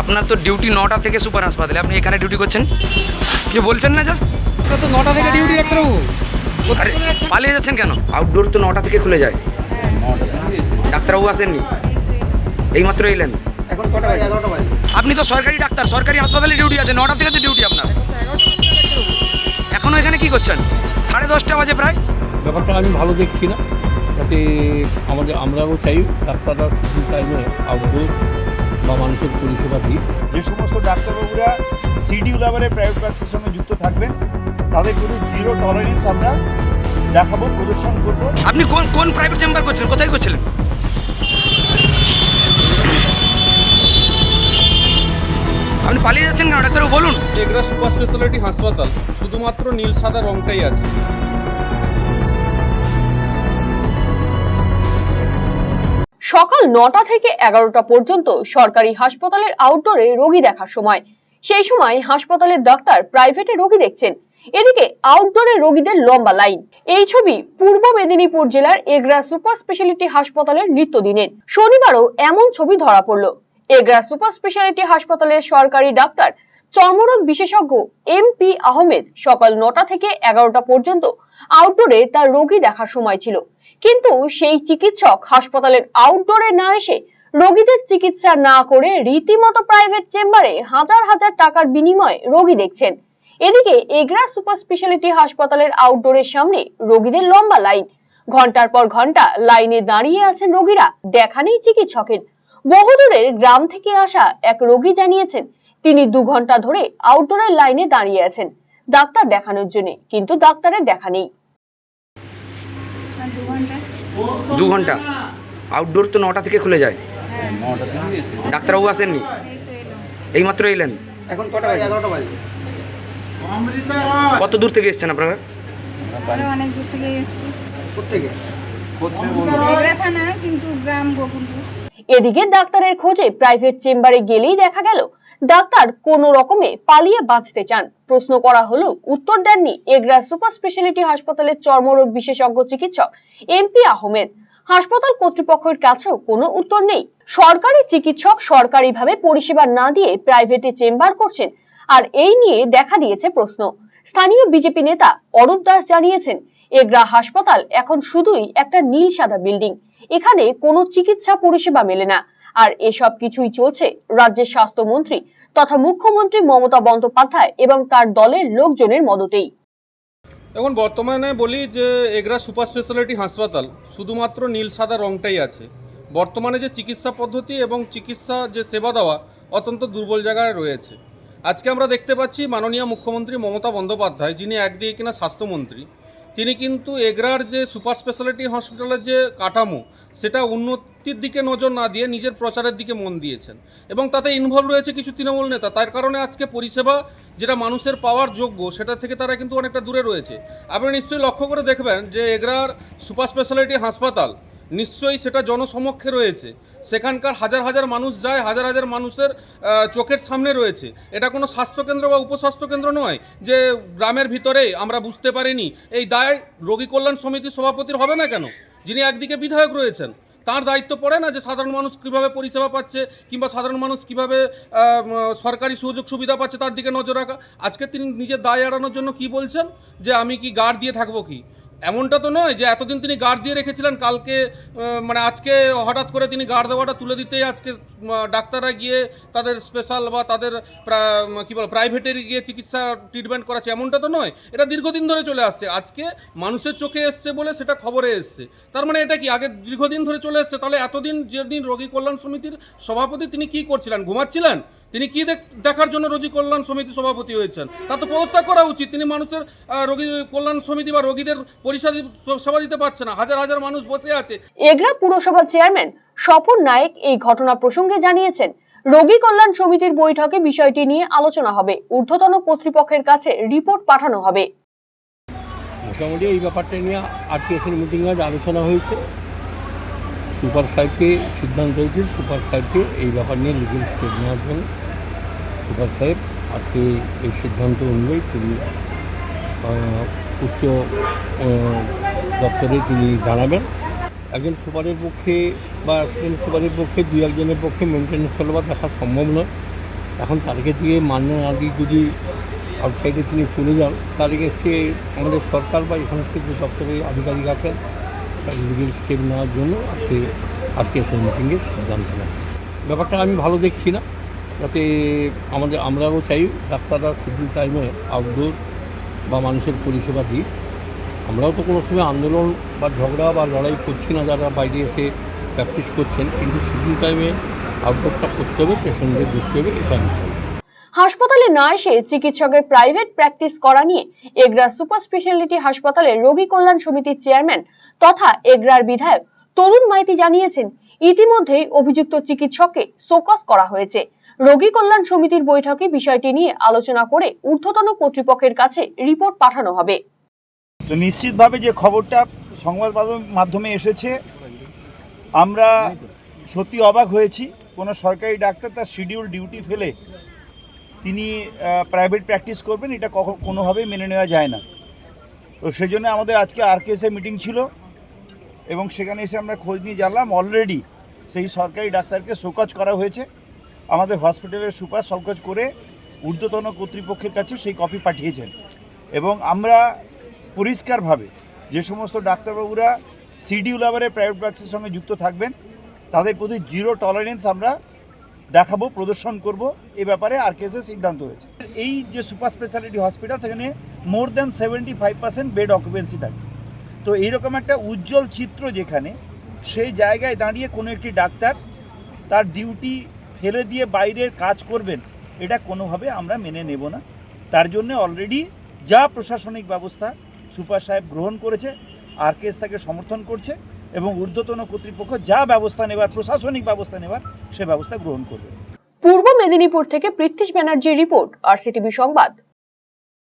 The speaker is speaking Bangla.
আপনার তো ডিউটি নটা থেকে সুপার হাসপাতালে। আপনি এখানে ডিউটি করছেন? কিছু বলছেন না যা? তো নটা থেকে ডিউটি ডাক্তারবাবু। পালিয়ে যাচ্ছেন কেন? আউটডোর তো নটা থেকে খুলে যায়। ডাক্তারবাবু আসেননি। এইমাত্র এলেন। এখন কটা বাজে? এগারোটা বাজে। আপনি তো সরকারি ডাক্তার সরকারি হাসপাতালে ডিউটি আছে নটা থেকে তো ডিউটি আপনার। এখনও এখানে কি করছেন? সাড়ে দশটা বাজে প্রায়? ব্যাপারটা আমি ভালো দেখছি না। যাতে আমাদের আমরাও চাই ডাক্তাররা শুধু টাইমে আউটডোর বা মানুষের পরিষেবা দিই। যে সমস্ত ডাক্তারবাবুরা সিডিউ লেভেলে প্রাইভেট প্র্যাকটিসের সঙ্গে যুক্ত থাকবেন তাদের প্রতি জিরো টলারেন্স আমরা দেখাবো প্রদর্শন করব। আপনি কোন কোন প্রাইভেট চেম্বার করছিলেন কোথায় করছিলেন? আপনি পালিয়ে যাচ্ছেন কেন? ডাক্তারবাবু বলুন। এগরা সুপার স্পেশালিটি হাসপাতাল শুধুমাত্র নীল সাদা রংটাই আছে। সকাল নটা থেকে এগারোটা পর্যন্ত সরকারি হাসপাতালের আউটডোরে রোগী দেখার সময়। সেই সময় হাসপাতালের ডাক্তার প্রাইভেটে রোগী দেখছেন। এদিকে আউটডোরে রোগীদের লম্বা লাইন এই ছবি পূর্ব মেদিনীপুর জেলার এগরা সুপার স্পেশালিটি হাসপাতালের নিত্যদিনের। শনিবারও এমন ছবি ধরা পড়ল। এগরা সুপার স্পেশালিটি হাসপাতালের সরকারি ডাক্তার চর্মরোগ বিশেষজ্ঞ এম পি আহমেদ সকাল নটা থেকে এগারোটা পর্যন্ত আউটডোরে তার রোগী দেখার সময় ছিল। কিন্তু সেই চিকিৎসক হাসপাতালের আউটডোরে না এসে রোগীদের চিকিৎসা না করে রীতিমতো প্রাইভেট চেম্বারে হাজার হাজার টাকার বিনিময়ে রোগী দেখছেন। এদিকে এগরা সুপার স্পেশালিটি হাসপাতালের আউটডোরের সামনে রোগীদের লম্বা লাইন ঘণ্টার পর ঘণ্টা লাইনে দাঁড়িয়ে আছেন রোগীরা, দেখা নেই চিকিৎসকের। বহুদূরের গ্রাম থেকে আসা এক রোগী জানিয়েছেন, তিনি দু ঘণ্টা ধরে আউটডোরের লাইনে দাঁড়িয়ে আছেন। ডাক্তার দেখানোর জন্য, কিন্তু ডাক্তারের দেখা নেই। দু ঘণ্টা। আউটডোর তো নটা থেকে খুলে যায়। ডাক্তারবাবু আসেননি? এইমাত্র এলেন। এখন কটা বাজে? এগারোটা বাজে। কত দূর থেকে এসেছেন আপনারা? অনেক দূর থেকে এসেছি। কোথেকে থানা কিন্তু গ্রাম গোকুলপুর। এদিকে ডাক্তারের খোঁজে প্রাইভেট চেম্বারে গেলেই দেখা গেল ডাক্তার কোন রকমে পালিয়ে বাঁচতে চান। প্রশ্ন করা হলো উত্তর দেননি এগরা সুপার স্পেশালিটি হাসপাতালের চর্মরোগ বিশেষজ্ঞ চিকিৎসক এমপি আহমেদ। হাসপাতাল কর্তৃপক্ষের কাছেও কোনো উত্তর নেই। সরকারি চিকিৎসক সরকারিভাবে পরিষেবা না দিয়ে প্রাইভেটে চেম্বার করছেন আর এই নিয়ে দেখা দিয়েছে প্রশ্ন। স্থানীয় বিজেপি নেতা অরূপ দাস জানিয়েছেন, এগরা হাসপাতাল এখন শুধুই একটা নীল সাদা বিল্ডিং। এখানে কোনো চিকিৎসা পরিষেবা মেলে না। আর এসব কিছুই চলছে রাজ্যের স্বাস্থ্যমন্ত্রী তথা মুখ্যমন্ত্রী মমতা বন্দ্যোপাধ্যায় এবং তার দলের লোকজনের মদতেই। এখন বর্তমানে বলি যে এগরা সুপার স্পেশালিটি হাসপাতাল শুধুমাত্র নীল সাদা রংটাই আছে। বর্তমানে যে চিকিৎসা পদ্ধতি এবং চিকিৎসা যে সেবা দেওয়া অত্যন্ত দুর্বল জায়গায় রয়েছে। আজকে আমরা দেখতে পাচ্ছি মাননীয় মুখ্যমন্ত্রী মমতা বন্দ্যোপাধ্যায়, যিনি একদিকে কিনা স্বাস্থ্যমন্ত্রী, তিনি কিন্তু এগরার যে সুপার স্পেশালিটি হসপিটালের যে কাঠামো, সেটা উন্নতির দিকে নজর না দিয়ে নিজের প্রচারের দিকে মন দিয়েছেন। এবং তাতে ইনভলভ রয়েছে কিছু তৃণমূল নেতা। তার কারণে আজকে পরিষেবা, যেটা মানুষের পাওয়ার যোগ্য, সেটা থেকে তারা কিন্তু অনেকটা দূরে রয়েছে। আপনি নিশ্চয়ই লক্ষ্য করে দেখবেন যে এগরার সুপার স্পেশালিটি হাসপাতাল, নিশ্চয়ই সেটা জনসমক্ষে রয়েছে। সেখানকার হাজার হাজার মানুষ যায়, হাজার হাজার মানুষের চোখের সামনে রয়েছে। এটা কোনো স্বাস্থ্যকেন্দ্র বা উপস্বাস্থ্যকেন্দ্র নয় যে গ্রামের ভিতরে আমরা বুঝতে পারিনি। এই দায় রোগী কল্যাণ সমিতির সভাপতির হবে না কেন? যিনি একদিকে বিধায়ক রয়েছেন। তার দায়িত্ব পড়ে না যে সাধারণ মানুষ কীভাবে পরিষেবা পাচ্ছে কিংবা সাধারণ মানুষ কীভাবে সরকারি সুযোগ সুবিধা পাচ্ছে তার দিকে নজর রাখা। আজকে তিনি নিজের দায় এড়ানোর জন্য কি বলছেন? যে আমি কি গার্ড দিয়ে থাকব কি? এমনটা তো নয় যে এতদিন তিনি গার্ড দিয়ে রেখেছিলেন, কালকে মানে আজকে হঠাৎ করে তিনি গার্ড দেওয়াটা তুলে দিতেই আজকে ডাক্তাররা গিয়ে তাদের স্পেশাল বা তাদের কি বল প্রাইভেটে গিয়ে চিকিৎসা ট্রিটমেন্ট করাচ্ছে, এমনটা তো নয়। এটা দীর্ঘদিন ধরে চলে আসছে। আজকে মানুষের চোখে এসছে বলে সেটা খবরে এসছে। তার মানে এটা কি, আগে দীর্ঘদিন ধরে চলে এসছে? তাহলে এতদিন যেদিন রোগী কল্যাণ সমিতির সভাপতি তিনি কি করছিলেন? ঘুমাচ্ছিলেন? তিনি কি দেখ- দেখার জন্য রোগী কল্যাণ সমিতি সভাপতি হয়েছেন? তা তো পদত্যাগ করা উচিত। তিনি মানুষের রোগী কল্যাণ সমিতি বা রোগীদের পরিষেবা দিতে পারছে না। হাজার হাজার মানুষ বসে আছে। এগরা পুরসভার চেয়ারম্যান স্বপন নায়েক এই ঘটনা প্রসঙ্গে জানিয়েছেন, রোগী কল্যাণ সমিতির বৈঠকে বিষয়টি নিয়ে আলোচনা হবে। ঊর্ধ্বতন কর্তৃপক্ষের কাছে রিপোর্ট পাঠানো হবে। মোটামুটি এই ব্যাপারটা নিয়ে আরটিএসের মিটিং আজ আলোচনা হয়েছে। সুপার সাহেবকে সিদ্ধান্ত হয়েছে সুপার সাহেবকে এই ব্যাপার নিয়ে লিগেল স্টেপ নেওয়ার জন্য। সুপার সাহেব, আজকে এই সিদ্ধান্ত অনুযায়ী তিনি উচ্চ দপ্তরে তিনি জানাবেন। একজন সুপারের পক্ষে বা অ্যাসিস্ট্যান্ট সুপারের পক্ষে দুই একজনের পক্ষে মেনটেন্যান্স করবা দেখা সম্ভব নয়। এখন তাদেরকে দিয়ে মান্য না দিয়ে যদি আউটসাইডে তিনি চলে যান তাদেরকে এসে আমাদের সরকার বা এখান থেকে দপ্তরের আধিকারিক আছেন লিগেল স্টেপ নেওয়ার জন্য আজকে আজকে সেই মিটিংয়ের সিদ্ধান্ত নেয় ব্যাপারটা আমি ভালো দেখছি না। যাতে আমাদের, আমরাও চাই ডাক্তাররা শিডিউল টাইমে আউটডোর বা মানুষের পরিষেবা দিই আমরাও তো কোনো সময় আন্দোলন বা ঝগড়া বা লড়াই করছি না, যারা বাইরে এসে প্র্যাকটিস করছেন, কিন্তু শিডিউল টাইমে আউটডোরটা করতে হবে পেশেন্টদের দেখতে হবে, এটা আমি চাই। হাসপাতালে না এসে চিকিৎসকের প্রাইভেট প্র্যাকটিস করা নিয়ে এগরা সুপার স্পেশালিটি হাসপাতালে রোগী কল্যাণ সমিতির চেয়ারম্যান তথা এগরার বিধায়ক তরুণ মাইতি জানিয়েছেন, ইতিমধ্যেই অভিযুক্ত চিকিৎসককে শোকস করা হয়েছে। রোগী কল্যাণ সমিতির বৈঠকে বিষয়টি নিয়ে আলোচনা করে ঊর্ধ্বতন কর্তৃপক্ষের কাছে রিপোর্ট পাঠানো হবে। তো নিশ্চিতভাবে যে খবরটা সংবাদ মাধ্যম- এসেছে, আমরা সত্যি অবাক হয়েছি। কোনো সরকারি ডাক্তার তার শিডিউল ডিউটি ফেলে তিনি প্রাইভেট প্র্যাকটিস করবেন, এটা কখন কোনোভাবেই মেনে নেওয়া যায় না। তো সেই জন্য আমাদের আজকে আরকেএসএ মিটিং ছিল এবং সেখানে এসে আমরা খোঁজ নিয়ে জানলাম অলরেডি সেই সরকারি ডাক্তারকে শোকজ করা হয়েছে। আমাদের হসপিটালের সুপার শোকজ করে ঊর্ধ্বতন কর্তৃপক্ষের কাছে সেই কপি পাঠিয়েছেন। এবং আমরা পরিষ্কারভাবে যে সমস্ত ডাক্তারবাবুরা সিডিউল আবারে প্রাইভেট প্র্যাকটিসের সঙ্গে যুক্ত থাকবেন, তাদের প্রতি জিরো টলারেন্স আমরা দেখাবো, প্রদর্শন করব। এ ব্যাপারে আর কেসে সিদ্ধান্ত হয়েছে। এই যে সুপার স্পেশালিটি হসপিটাল সেখানে more than seventy five percent bed occupancy থাকে। তো এইরকম একটা উজ্জ্বল চিত্র যেখানে, সেই জায়গায় দাঁড়িয়ে কোনো একটি ডাক্তার তার ডিউটি ফেলে দিয়ে বাইরের কাজ করবেন, এটা কোনোভাবে আমরা মেনে নেব না। তার জন্য অলরেডি যা প্রশাসনিক ব্যবস্থা সুপার সাহেব গ্রহণ করেছে আর কেস তাকে সমর্থন করছে এবং ঊর্ধ্বতন কর্তৃপক্ষ যা ব্যবস্থা নেবার, প্রশাসনিক ব্যবস্থা নেবার, সে ব্যবস্থা গ্রহণ করবে। পূর্ব মেদিনীপুর থেকে পৃথ্বীশ ব্যানার্জির রিপোর্ট আর সংবাদ।